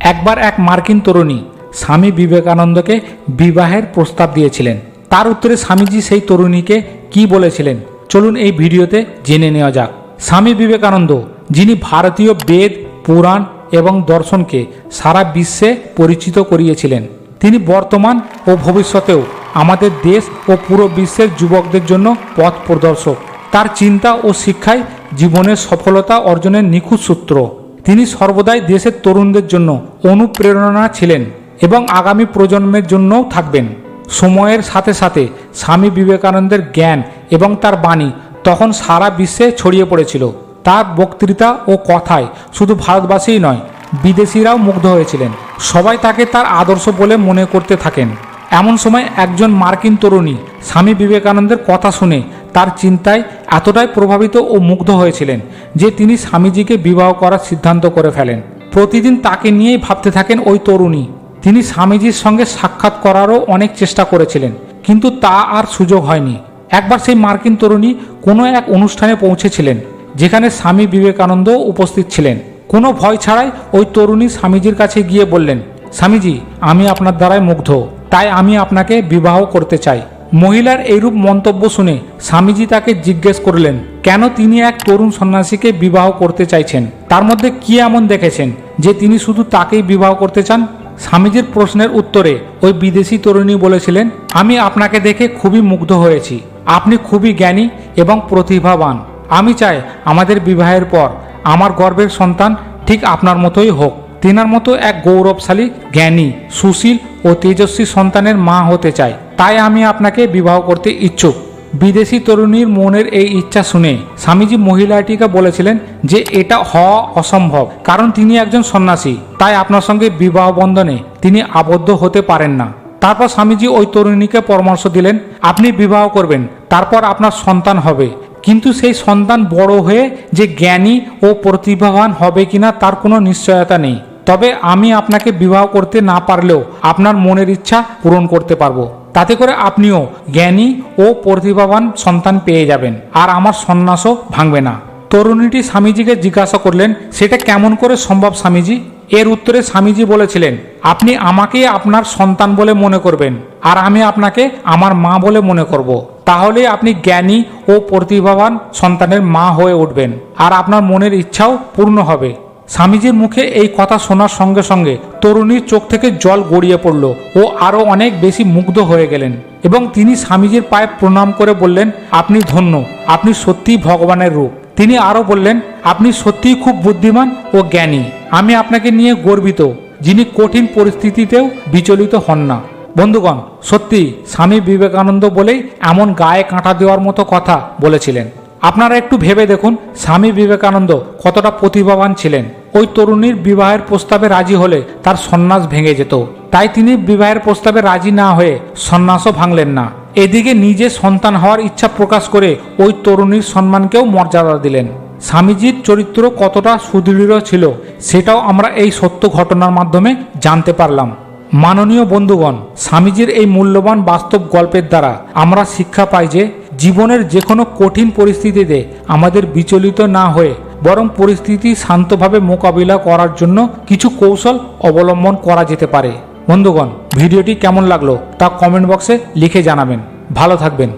একবার এক মার্কিন তরুণী স্বামী বিবেকানন্দকে বিবাহের প্রস্তাব দিয়েছিলেন। তার উত্তরে স্বামীজি সেই তরুণীকে কি বলেছিলেন? চলুন এই ভিডিওতে জেনে নেওয়া যাক। স্বামী বিবেকানন্দ, যিনি ভারতীয় বেদ, পুরাণ এবং দর্শনকে সারা বিশ্বে পরিচিত করিয়েছিলেন, তিনি বর্তমান ও ভবিষ্যতেও আমাদের দেশ ও পুরো বিশ্বের যুবকদের জন্য পথ প্রদর্শক। তার চিন্তা ও শিক্ষায় জীবনের সফলতা অর্জনের নিখুঁত সূত্র। তিনি সর্বদাই দেশের তরুণদের জন্য অনুপ্রেরণা ছিলেন এবং আগামী প্রজন্মের জন্যও থাকবেন। সময়ের সাথে সাথে স্বামী বিবেকানন্দের জ্ঞান এবং তার বাণী তখন সারা বিশ্বে ছড়িয়ে পড়েছিল। তার বক্তৃতা ও কথায় শুধু ভারতবাসীই নয়, বিদেশিরাও মুগ্ধ হয়েছিলেন। সবাই তাকে তার আদর্শ বলে মনে করতে থাকেন। এমন সময় একজন মার্কিন তরুণী স্বামী বিবেকানন্দের কথা শুনে তার চিন্তায় এতটাই প্রভাবিত ও মুগ্ধ হয়েছিলেন যে তিনি স্বামীজিকে বিবাহ করার সিদ্ধান্ত করে ফেলেন। প্রতিদিন তাকে নিয়েই ভাবতে থাকেন ওই তরুণী। তিনি স্বামীজির সঙ্গে সাক্ষাৎ করারও অনেক চেষ্টা করেছিলেন, কিন্তু তা আর সুযোগ হয়নি। একবার সেই মার্কিন তরুণী কোনো এক অনুষ্ঠানে পৌঁছেছিলেন, যেখানে স্বামী বিবেকানন্দ উপস্থিত ছিলেন। কোনো ভয় ছাড়াই ওই তরুণী স্বামীজির কাছে গিয়ে বললেন, স্বামীজি, আমি আপনার দ্বারাই মুগ্ধ। তাই আমি আপনাকে বিবাহ করতে চাই। মহিলার এইরূপ মন্তব্য শুনে স্বামীজি তাকে জিজ্ঞেস করলেন, কেন তিনি এক তরুণ সন্ন্যাসীকে বিবাহ করতে চাইছেন? তার মধ্যে কি এমন দেখেছেন যে তিনি শুধু তাকেই বিবাহ করতে চান? স্বামীজির প্রশ্নের উত্তরে ওই বিদেশি তরুণী বলেছিলেন, আমি আপনাকে দেখে খুবই মুগ্ধ হয়েছি। আপনি খুবই জ্ঞানী এবং প্রতিভাবান। আমি চাই আমাদের বিবাহের পর আমার গর্বের সন্তান ঠিক আপনার মতোই হোক। তেনার মতো এক গৌরবশালী, জ্ঞানী, সুশীল ও তেজস্বী সন্তানের মা হতে চাই। তাই আমি আপনাকে বিবাহ করতে ইচ্ছুক। বিদেশি তরুণীর মনের এই ইচ্ছা শুনে স্বামীজি মহিলাটিকে বলেছিলেন যে এটা হওয়া অসম্ভব, কারণ তিনি একজন সন্ন্যাসী, তাই আপনার সঙ্গে বিবাহ বন্ধনে তিনি আবদ্ধ হতে পারেন না। তারপর স্বামীজি ওই তরুণীকে পরামর্শ দিলেন, আপনি বিবাহ করবেন, তারপর আপনার সন্তান হবে। কিন্তু সেই সন্তান বড় হয়ে যে জ্ঞানী ও প্রতিভাবান হবে কিনা তার কোনো নিশ্চয়তা নেই। তবে আমি আপনাকে বিবাহ করতে না পারলেও আপনার মনের ইচ্ছা পূরণ করতে পারব। তাতে করে আপনিও জ্ঞানী ও প্রতিভাবান সন্তান পেয়ে যাবেন। আর আমার সন্ন্যাসও ভাঙবে না। তরুণীটি স্বামীজিকে জিজ্ঞাসা করলেন, সেটা কেমন করে সম্ভব স্বামীজি? এর উত্তরে স্বামীজি বলেছিলেন, আপনি আমাকে আপনার সন্তান বলে মনে করবেন, আর আমি আপনাকে আমার মা বলে মনে করব। তাহলে আপনি জ্ঞানী ও প্রতিভাবান সন্তানের মা হয়ে উঠবেন, আর আপনার মনের ইচ্ছাও পূর্ণ হবে। স্বামীজির মুখে এই কথা শোনার সঙ্গে সঙ্গে তরুণীর চোখ থেকে জল গড়িয়ে পড়ল ও আরও অনেক বেশি মুগ্ধ হয়ে গেলেন এবং তিনি স্বামীজির পায়ে প্রণাম করে বললেন, আপনি ধন্য, আপনি সত্যিই ভগবানের রূপ। তিনি আরও বললেন, আপনি সত্যিই খুব বুদ্ধিমান ও জ্ঞানী। আমি আপনাকে নিয়ে গর্বিত, যিনি কঠিন পরিস্থিতিতেও বিচলিত হন না। বন্ধুগণ সত্যি স্বামী বিবেকানন্দ বলেই এমন গায়ে কাঁটা দেওয়ার মতো কথা বলেছিলেন। আপনারা একটু ভেবে দেখুন, স্বামী বিবেকানন্দ কতটা প্রতিভাবান ছিলেন। ওই তরুণীর বিবাহের প্রস্তাবে রাজি হলে তার সন্ন্যাস ভেঙে যেত। তাই তিনি বিবাহের প্রস্তাবে রাজি না হয়ে সন্ন্যাসও ভাঙলেন না। এদিকে নিজে সন্তান হওয়ার ইচ্ছা প্রকাশ করে ওই তরুণীর সম্মানকেও মর্যাদা দিলেন। স্বামীজির চরিত্র কতটা সুদৃঢ় ছিল সেটাও আমরা এই সত্য ঘটনার মাধ্যমে জানতে পারলাম। মাননীয় বন্ধুগণ, স্বামীজির এই মূল্যবান বাস্তব গল্পের দ্বারা আমরা শিক্ষা পাই যে, জীবনের যে কোনো কঠিন পরিস্থিতিতে আমাদের বিচলিত না হয়ে বরং পরিস্থিতি শান্তভাবে মোকাবিলা করার জন্য কিছু কৌশল অবলম্বন করা যেতে পারে। বন্ধুগণ, ভিডিওটি কেমন লাগল তা কমেন্ট বক্সে লিখে জানাবেন। ভালো থাকবেন।